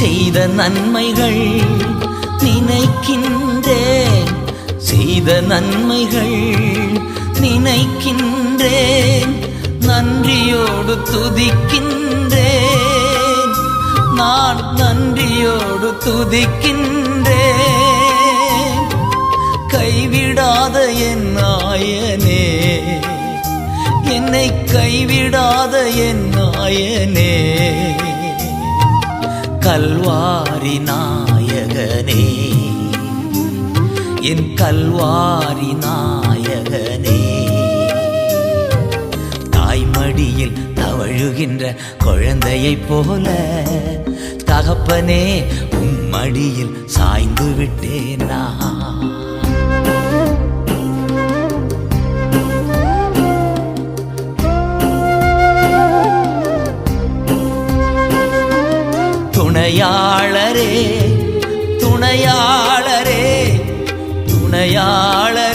செய்த நன்மைகள் நினைக்கின்றேன் செய்த நன்மைகள் நினைக்கின்றேன் நன்றியோடு துதிக்கின்றேன் நான் நன்றியோடு துதிக்கின்றேன் கைவிடாத என் நாயனே. என்னை கைவிடாத என் நாயனே. கல்வாரி நாயகனே. என் கல்வாரி நாயகனே. தாய்மடியில் தவழுகின்ற குழந்தையைப் போல தகப்பனே உம்மடியில் சாய்ந்து விட்டேன் நான். துணையாளரே துணையாளரே துணையாளரே.